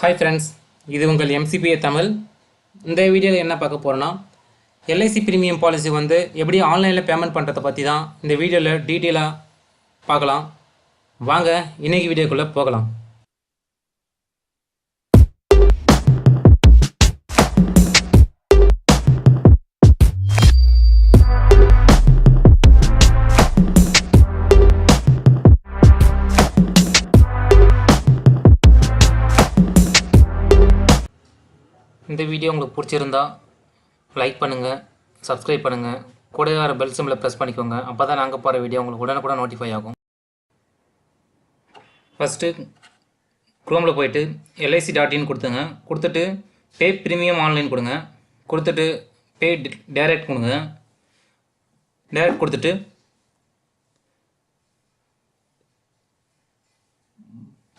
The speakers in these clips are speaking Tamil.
ஹாய் ஃப்ரெண்ட்ஸ் இது உங்கள் எம்சிபிஏ தமிழ். இந்த வீடியோவில் என்ன பார்க்க போகிறோன்னா எல்ஐசி ப்ரீமியம் பாலிசி வந்து எப்படி ஆன்லைனில் பேமெண்ட் பண்ணுறதை பற்றி தான் இந்த வீடியோவில் டீட்டெயிலாக பார்க்கலாம். வாங்க இன்றைக்கி வீடியோக்குள்ளே போகலாம். பிடிச்சிருந்தா லைக் பண்ணுங்கள் சப்ஸ்கிரைப் பண்ணுங்கள் கூட வர பெல் சிம்பில் ப்ரெஸ் பண்ணிக்கோங்க. அப்போ தான் நாங்கள் போகிற வீடியோ உங்களுக்கு உடனுக்குடன் நோட்டிஃபை ஆகும். ஃபஸ்ட்டு குரோமில் போயிட்டு எல்ஐசி டாட் இன் கொடுத்துங்க. கொடுத்துட்டு பே ப்ரீமியம் ஆன்லைன் கொடுங்க. கொடுத்துட்டு பே டேரக்ட் கொடுங்க. டேரக்ட் கொடுத்துட்டு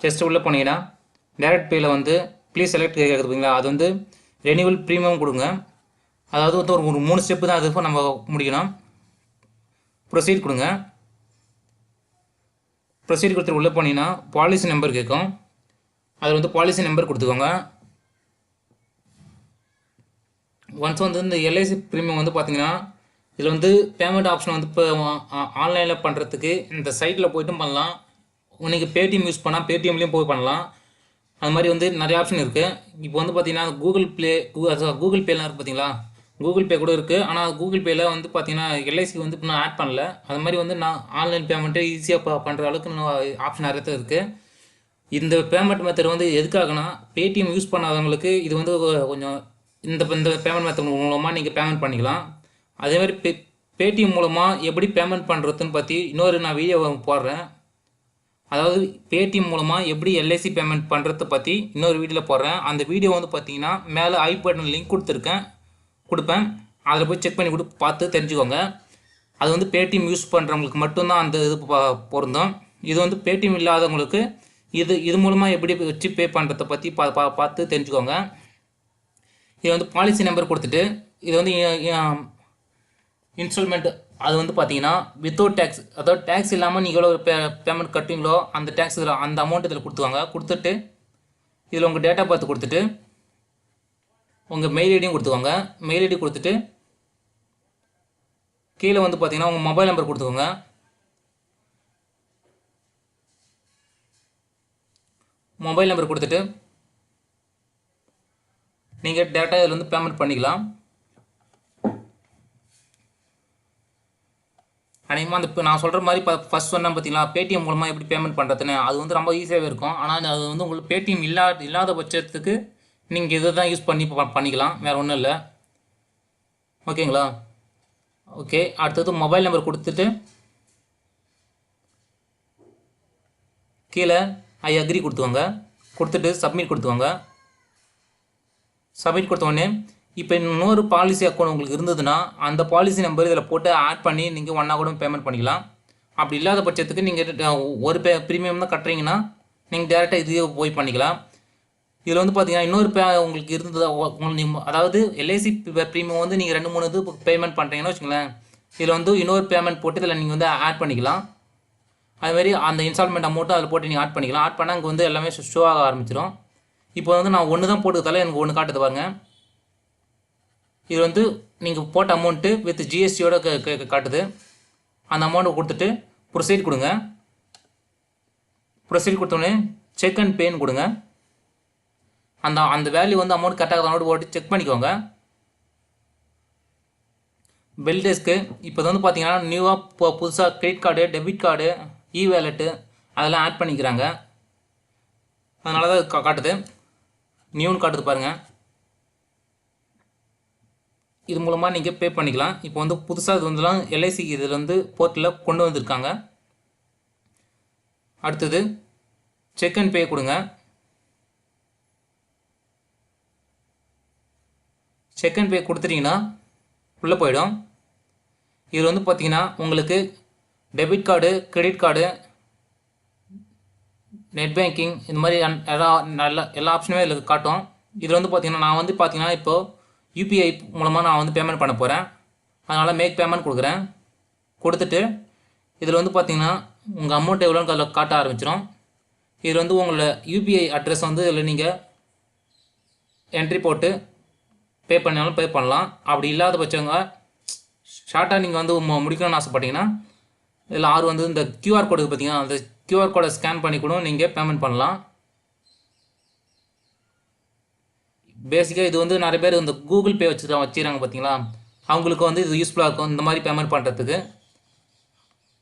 ஜஸ்ட் உள்ளே போனீங்கன்னா டேரெக்ட் பேயில் வந்து ப்ளீஸ் செலக்ட் கேட்குறீங்களா அது வந்து ரெனியூவல் ப்ரீமியம் கொடுங்க. அதாவது வந்து ஒரு ஒரு மூணு ஸ்டெப்பு தான் அது நம்ம முடிக்கணும். ப்ரொசீட் கொடுங்க. ப்ரொசீட் கொடுத்துட்டு உள்ளே போனீங்கன்னா பாலிசி நம்பர் கேட்கும். அதில் வந்து பாலிசி நம்பர் கொடுத்துக்கோங்க. ஒன்ஸ் வந்து இந்த எல்ஐசி ப்ரீமியம் வந்து பார்த்தீங்கன்னா இதில் வந்து பேமெண்ட் ஆப்ஷன் வந்து இப்போ ஆன்லைனில் பண்ணுறதுக்கு இந்த சைட்டில் போய்ட்டும் பண்ணலாம். நீங்கள் பேடிஎம் யூஸ் பண்ணால் பேடிஎம்லேயும் போய் பண்ணலாம். அது மாதிரி வந்து நிறைய ஆப்ஷன் இருக்குது இப்போ வந்து பார்த்தீங்கன்னா கூகுள் ப்ளே கூகுள் பேலாம் இருக்குது பார்த்தீங்களா கூகுள் பே கூட இருக்குது ஆனால் கூகுள் பேயில் வந்து பார்த்தீங்கன்னா எல்ஐசி வந்து இப்போ நான் ஆட் பண்ணல. அது மாதிரி வந்து நான் ஆன்லைன் பேமெண்ட்டே ஈஸியாக பண்ணுற அளவுக்கு இன்னும் ஆப்ஷன் நிறைய இருக்குது இந்த பேமெண்ட் மெத்தட் வந்து எதுக்காகனா பேடிஎம் யூஸ் பண்ணாதவங்களுக்கு இது வந்து கொஞ்சம் இந்த இந்த பேமெண்ட் மெத்தட் மூலமாக நீங்கள் பேமெண்ட் பண்ணிக்கலாம். அதே மாதிரி பே பேடிஎம் மூலமாக எப்படி பேமெண்ட் பண்ணுறதுன்னு பற்றி இன்னொரு நான் வீடியோ போடுறேன். அதாவது பேடிஎம் மூலமாக எப்படி எல்ஐசி பேமெண்ட் பண்ணுறத பற்றி இன்னொரு வீடியோவில் போடுறேன். அந்த வீடியோ வந்து பார்த்தீங்கன்னா மேலே ஐ பட்டன் லிங்க் கொடுத்துருக்கேன். கொடுப்பேன். அதில் போய் செக் பண்ணி கொடு பார்த்து தெரிஞ்சுக்கோங்க. அது வந்து பேடிஎம் யூஸ் பண்ணுறவங்களுக்கு மட்டும்தான் அந்த இது ப- பொருந்தும். இது வந்து பேடிஎம் இல்லாதவங்களுக்கு இது இது மூலமாக எப்படி வச்சு பே பண்ணுறத பற்றி பா பா பார்த்து தெரிஞ்சுக்கோங்க. இது வந்து பாலிசி நம்பர் கொடுத்துட்டு இது வந்து இன்ஸ்டால்மெண்ட் அது வந்து பார்த்தீங்கன்னா வித்தவுட் டேக்ஸ் அதாவது டேக்ஸ் இல்லாமல் நீங்கள் எவ்வளோ பே பேமெண்ட் கட்டுவீங்களோ அந்த டேக்ஸ் இதில் அந்த அமௌண்ட் இதில் கொடுத்துவாங்க கொடுத்துட்டு இதில் உங்கள் டேட்டா பார்த்து கொடுத்துட்டு உங்கள் மெயில் ஐடியும் கொடுத்துக்கோங்க. மெயில் ஐடி கொடுத்துட்டு கீழே வந்து பார்த்தீங்கன்னா உங்கள் மொபைல் நம்பர் கொடுத்துக்கோங்க. மொபைல் நம்பர் கொடுத்துட்டு நீங்கள் டேட்டா இதில் வந்து பேமெண்ட் பண்ணிக்கலாம். அநேகமாக அந்த இப்போ நான் சொல்கிற மாதிரி இப்போ ஃபஸ்ட் சொன்னேன் பார்த்தீங்களா பேடிஎம் மூலமாக எப்படி பேமெண்ட் பண்ணுறதுன்னு அது வந்து ரொம்ப ஈஸியாகவே இருக்கும். ஆனால் அது வந்து உங்களுக்கு பேடிஎம் இல்லா இல்லாத பட்சத்துக்கு நீங்கள் இதை தான் யூஸ் பண்ணி ப- பண்ணிக்கலாம். வேறு ஒன்றும் இல்லை. ஓகேங்களா? ஓகே அடுத்தது மொபைல் நம்பர் கொடுத்துட்டு கீழே ஐ அக்ரி கொடுத்துக்கோங்க. கொடுத்துட்டு சப்மிட் கொடுத்துக்கோங்க. சப்மிட் கொடுத்தோடனே இப்போ இன்னொரு பாலிசி அக்கௌண்ட் உங்களுக்கு இருந்ததுன்னா அந்த பாலிசி நம்பர் இதில் போட்டு ஆட் பண்ணி நீங்கள் ஒன்றா கூட பேமெண்ட் பண்ணிக்கலாம். அப்படி இல்லாத பட்சத்துக்கு நீங்கள் ஒரு பே ப்ரீமியம் தான் கட்டுறீங்கன்னா நீங்கள் டேரெக்டாக இதுவே போய் பண்ணிக்கலாம். இதில் வந்து பார்த்தீங்கன்னா இன்னொரு பே உங்களுக்கு இருந்தது உங்களுக்கு அதாவது எல்ஐசி ப்ரீமியம் வந்து நீங்கள் ரெண்டு மூணு இது பேமெண்ட் பண்ணுறீங்கன்னு வச்சுங்களேன் இதில் வந்து இன்னொரு பேமெண்ட் போட்டு இதில் நீங்கள் வந்து ஆட் பண்ணிக்கலாம். அதுமாரி அந்த இன்ஸ்டால்மெண்ட் அமௌண்ட்டும் அதில் போட்டு நீங்கள் ஆட் பண்ணிக்கலாம். ஆட் பண்ணால் அங்கே வந்து எல்லாமே ஷோ ஆக ஆரம்பிச்சிடும் இப்போ வந்து நான் ஒன்று தான் போட்டுக்கிறதால எனக்கு ஒன்று காட்டுது பாருங்க. இது வந்து நீங்கள் போட்ட அமௌண்ட்டு வித் ஜிஎஸ்டியோட காட்டுது. அந்த அமௌண்ட்டை கொடுத்துட்டு ப்ரொசீட் கொடுங்க. ப்ரொசீட் கொடுத்தோடனே செக் அண்ட் பேன்னு கொடுங்க. அந்த அந்த வேல்யூ வந்து அமௌண்ட் கரெக்டாக அமௌண்ட் போட்டு செக் பண்ணிக்கோங்க. பெல் டெஸ்க்கு இப்போ வந்து பார்த்தீங்கன்னா நியூவாக இப்போ புதுசாக credit card debit card e wallet அதெல்லாம் ஆட் பண்ணிக்கிறாங்க. அதனால தான் கா- காட்டுது. நியூன்னு காட்டுது பாருங்கள் இது மூலமாக நீங்கள் பே பண்ணிக்கலாம். இப்போ வந்து புதுசாக இது வந்துலாம் எல்ஐசி இதில் வந்து போர்ட்டலில் கொண்டு வந்திருக்காங்க. அடுத்தது செக் அண்ட் பே கொடுங்க. செக் அண்ட் பே கொடுத்துட்டீங்கன்னா உள்ளே போயிடும். இது வந்து பார்த்திங்கன்னா உங்களுக்கு debit card credit card net banking இந்த மாதிரி அன்- எல்லா நல்ல எல்லா ஆப்ஷனுமே இதில் காட்டும். இதில் வந்து பார்த்திங்கன்னா நான் வந்து பார்த்திங்கன்னா இப்போது யூபிஐ மூலமாக நான் வந்து பேமெண்ட் பண்ண போகிறேன் அதனால் மேக் பேமெண்ட் கொடுக்குறேன். கொடுத்துட்டு இதில் வந்து பார்த்தீங்கன்னா உங்கள் அமௌண்ட் எவ்வளோன்னு அதில் காட்ட ஆரம்பிச்சிடும் இதில் வந்து உங்களோட யூபிஐ அட்ரஸ் வந்து இதில் நீங்கள் என்ட்ரி போட்டு பே பண்ணாலும் பே பண்ணலாம். அப்படி இல்லாத பட்சவங்க ஷார்ட்டாக நீங்கள் வந்து முடிக்கணும்னு ஆசைப்பட்டீங்கன்னா இதில் ஆறு வந்து இந்த கியூஆர் கோடுக்கு பார்த்தீங்கன்னா அந்த கியூஆர் கோடை ஸ்கேன் பண்ணி கூட நீங்கள் பேமெண்ட் பண்ணலாம். பேசிக்காக இது வந்து நிறைய பேர் இந்த கூகுள் பே வச்சு வச்சுக்கிறாங்க பார்த்தீங்களா அவங்களுக்கு வந்து இது யூஸ்ஃபுல்லாக இருக்கும். இந்த மாதிரி பேமெண்ட் பண்ணுறதுக்கு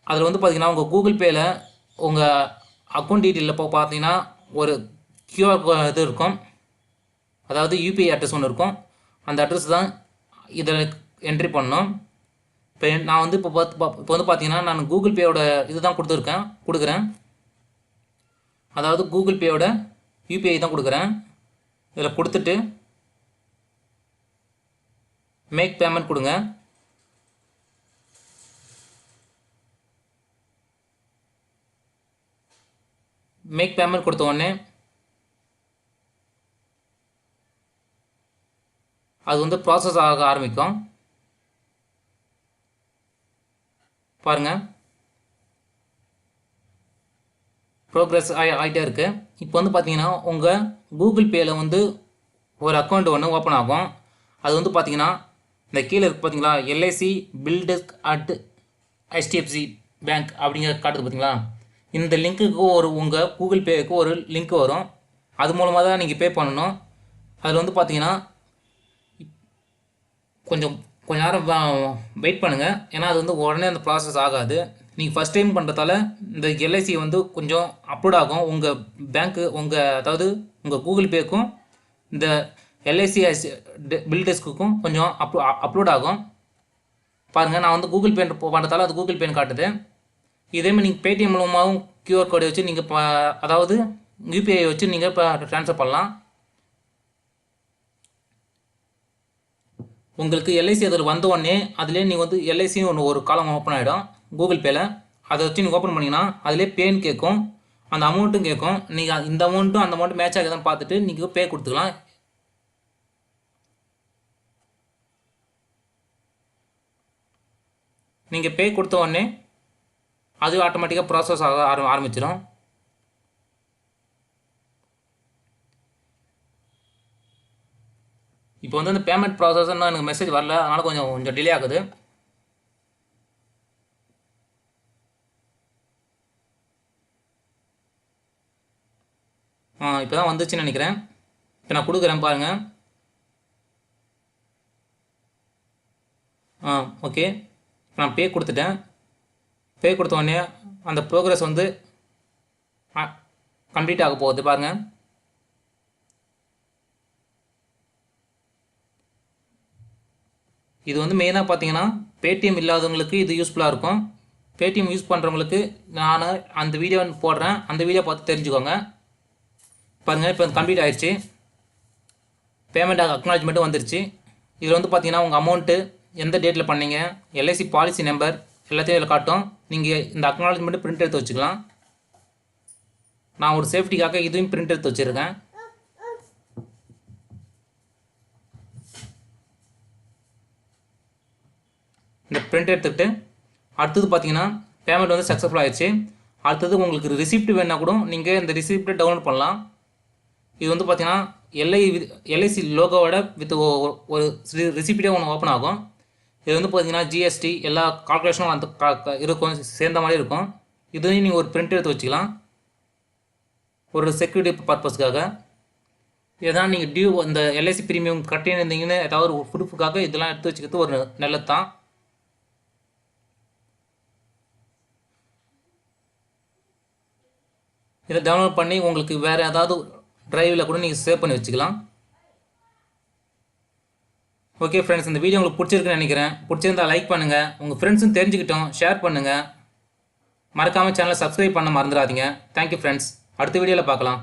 அதில் வந்து பார்த்திங்கன்னா உங்கள் கூகுள் பேயில் உங்கள் அக்கௌண்ட் டீட்டெயிலில் இப்போ பார்த்தீங்கன்னா ஒரு கியூஆர் இது இருக்கும். அதாவது யூபிஐ அட்ரஸ் ஒன்று இருக்கும். அந்த அட்ரஸ் தான் இதில் என்ட்ரி பண்ணணும். இப்போ நான் வந்து இப்போ பார்த்து இப்போ வந்து பார்த்தீங்கன்னா நான் கூகுள் பேயோட இது தான் கொடுத்துருக்கேன் கொடுக்குறேன். அதாவது கூகுள் பேயோட யூபிஐ தான் கொடுக்குறேன். இதில் கொடுத்துட்டு மேக் பேமெண்ட் கொடுங்க. மேக் பேமெண்ட் கொடுத்த உடனே அது வந்து ப்ராசஸ் ஆக ஆரம்பிக்கும். பாருங்க. ப்ரோக்ரஸ் ஆகி ஆகிட்டே இருக்குது இப்போ வந்து பார்த்தீங்கன்னா உங்கள் கூகுள் பேயில் வந்து ஒரு அக்கௌண்ட் ஒன்று ஓப்பன் ஆகும். அது வந்து பார்த்தீங்கன்னா இந்த கீழே இருக்குது பார்த்தீங்களா LIC BillDesk at HDFC bank அப்படிங்கிற காட்டுது பார்த்தீங்களா இந்த லிங்க்குக்கு ஒரு உங்கள் கூகுள் பேக்கு ஒரு லிங்க் வரும். அது மூலமாக தான் நீங்கள் பே பண்ணணும். அதில் வந்து பார்த்தீங்கன்னா கொஞ்சம் கொஞ்ச நேரம் வெயிட் பண்ணுங்கள் ஏன்னா அது வந்து உடனே அந்த ப்ராசஸ் ஆகாது. நீங்கள் ஃபஸ்ட் டைம் பண்ணுறதால இந்த எல்ஐசி வந்து கொஞ்சம் அப்லோட் ஆகும். உங்கள் பேங்க்கு உங்கள் அதாவது உங்கள் கூகுள் பேக்கும் இந்த எல்ஐசி பில் டெஸ்க்குக்கும் கொஞ்சம் அப்லோ அப்லோட் ஆகும். பாருங்கள் நான் வந்து கூகுள் பே பண்ணுறதால அது கூகுள் பேன்னு காட்டுது. இதேமாதிரி நீங்கள் பேடிஎம் மூலமாகவும் க்யூஆர் கோடை வச்சு நீங்கள் இப்போ அதாவது யூபிஐ வச்சு நீங்கள் இப்போ ட்ரான்ஸ்ஃபர் பண்ணலாம். உங்களுக்கு எல்ஐசி அதில் வந்த உடனே அதிலே நீங்கள் வந்து எல்ஐசின்னு ஒன்று ஒரு காலம் ஓப்பன் ஆகிடும் கூகுள் பேயில் அதை வச்சு நீங்கள் ஓப்பன் பண்ணிங்கன்னா அதிலே பேன்னு கேட்கும். அந்த அமௌண்ட்டும் கேட்கும். நீங்கள் இந்த அமௌண்ட்டும் அந்த அமௌண்ட்டும் மேட்ச் ஆகுதான்னு பார்த்துட்டு நீங்கள் பே கொடுத்துக்கலாம். நீங்கள் பே கொடுத்த உடனே அது ஆட்டோமேட்டிக்காக ப்ராசஸ் ஆக ஆரம் ஆரம்பிச்சிடும் இப்போ வந்து அந்த பேமெண்ட் ப்ராசஸ் எனக்கு மெசேஜ் வரல. அதனால் கொஞ்சம் கொஞ்சம் டிலே ஆகுது. இப்போ தான் வந்துச்சுன்னு நினைக்கிறேன். இப்போ நான் கொடுக்குறேன் பாருங்கள் ஆ ஓகே நான் பே கொடுத்துட்டேன். பே கொடுத்த உடனே அந்த ப்ரோக்ரஸ் வந்து கம்ப்ளீட் ஆக போகுது பாருங்கள் இது வந்து மெயினாக பார்த்தீங்கன்னா பேடிஎம் இல்லாதவங்களுக்கு இது யூஸ்ஃபுல்லாக இருக்கும். பேடிஎம் யூஸ் பண்ணுறவங்களுக்கு நான் அந்த வீடியோ போடுறேன். அந்த வீடியோ பார்த்து தெரிஞ்சுக்கோங்க. பாருங்கள் இப்போ கம்ப்ளீட் ஆயிடுச்சு பேமெண்ட் அக்னாலஜ்மெண்ட்டும் வந்துருச்சு. இதில் வந்து பார்த்தீங்கன்னா உங்கள் அமௌண்ட்டு எந்த டேட்டில் பண்ணீங்க எல்ஐசி பாலிசி நம்பர் எல்லாத்தையும் இதில் காட்டும். நீங்கள் இந்த அக்னாலஜ்மெண்ட்டு பிரிண்ட் எடுத்து வச்சுக்கலாம். நான் ஒரு சேஃப்டிக்காக இதையும் பிரிண்ட் எடுத்து வச்சுருக்கேன். இந்த பிரிண்ட் எடுத்துக்கிட்டு அடுத்தது பார்த்தீங்கன்னா பேமெண்ட் வந்து சக்ஸஸ்ஃபுல் ஆயிடுச்சு அடுத்தது உங்களுக்கு ரிசிப்ட் வேணால் கூட நீங்கள் இந்த ரிசிப்ட்டை டவுன்லோட் பண்ணலாம். இது வந்து பார்த்தீங்கன்னா எல்ஐ எல்ஐசி லோகோவோட வித் ஒரு ரிசிப்டே ஒன்று ஓப்பன் ஆகும். இது வந்து பார்த்தீங்கன்னா ஜிஎஸ்டி எல்லா கால்குலேஷனும் அந்த கா- இருக்கும் சேர்ந்த மாதிரி இருக்கும். இதையும் நீங்கள் ஒரு பிரிண்ட் எடுத்து வச்சுக்கலாம். ஒரு செக்யூரிட்டி பர்பஸ்க்காக இதெல்லாம் நீங்கள் டியூ இந்த எல்ஐசி ப்ரீமியம் கட்டியிருந்தீங்கன்னு ஏதாவது ஒரு ப்ரூஃபுக்காக இதெல்லாம் எடுத்து வச்சுக்கிறது ஒரு நல்லது தான் இதை டவுன்லோட் பண்ணி உங்களுக்கு வேறு ஏதாவது டிரைவில் கூட நீங்கள் சேவ் பண்ணி வச்சுக்கலாம். ஓகே ஃப்ரெண்ட்ஸ் இந்த வீடியோ உங்களுக்கு பிடிச்சிருக்குன்னு நினைக்கிறேன். பிடிச்சிருந்தா லைக் பண்ணுங்கள் உங்கள் ஃப்ரெண்ட்ஸும் தெரிஞ்சுக்கிட்டோம். ஷேர் பண்ணுங்கள் மறக்காமல் சேனலை சப்ஸ்கிரைப் பண்ண மறந்துடாதீங்க. தேங்க்யூ ஃப்ரெண்ட்ஸ் அடுத்த வீடியோவில் பார்க்கலாம்.